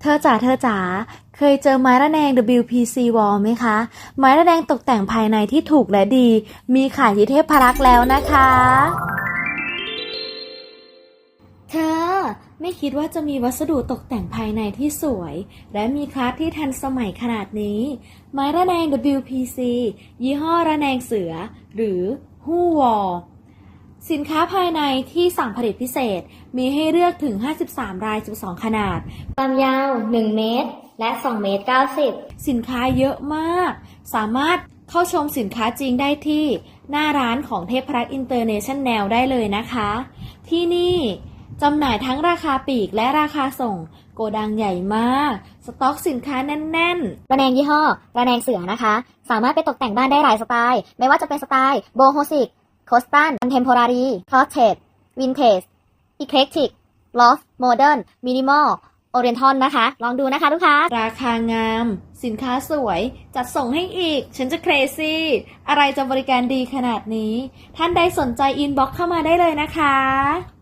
เธอจ๋าเธอจ๋าเคยเจอไม้ระแนง WPC Wall ไหมคะ ไม้ระแนงตกแต่งภายในที่ถูกและดี มีขายที่เทพพรักษ์แล้วนะคะ เธอ ไม่คิดว่าจะมีวัสดุตกแต่งภายในที่สวย และมีคลาสที่ทันสมัยขนาดนี้ ไม้ระแนง WPC ยี่ห้อระแนงเสือ หรือฮู้วอล สินค้าภายในที่สั่งผลิตพิเศษมีให้เลือกถึง 53 ราย 12 ขนาด ความยาว 1 เมตร และ 2 เมตร 90 สินค้าเยอะมาก สามารถเข้าชมสินค้าจริงได้ที่ หน้าร้านของเทพรักษ์อินเตอร์เนชั่นแนลได้เลยนะคะ ที่นี่จำหน่ายทั้งราคาปลีกและราคาส่ง โกดังใหญ่มาก สต็อกสินค้าแน่นระแนงยี่ห้อ ระแนงเสือนะคะ สามารถไปตกแต่งบ้านได้หลายสไตล์ ไม่ว่าจะเป็นสไตล์โบโฮสิก โคสตันคอนเทมพอรารีคอสเทดวินเทจอีเคลกติกลอฟโมเดิร์นมินิมอลโอเรียนทอนนะคะ ลองดูนะคะลูกค้า ราคางาม สินค้าสวย จัดส่งให้อีก ฉันจะเครซี่ อะไรจะบริการดีขนาดนี้ ท่านใดสนใจอินบ็อกเข้ามาได้เลยนะคะ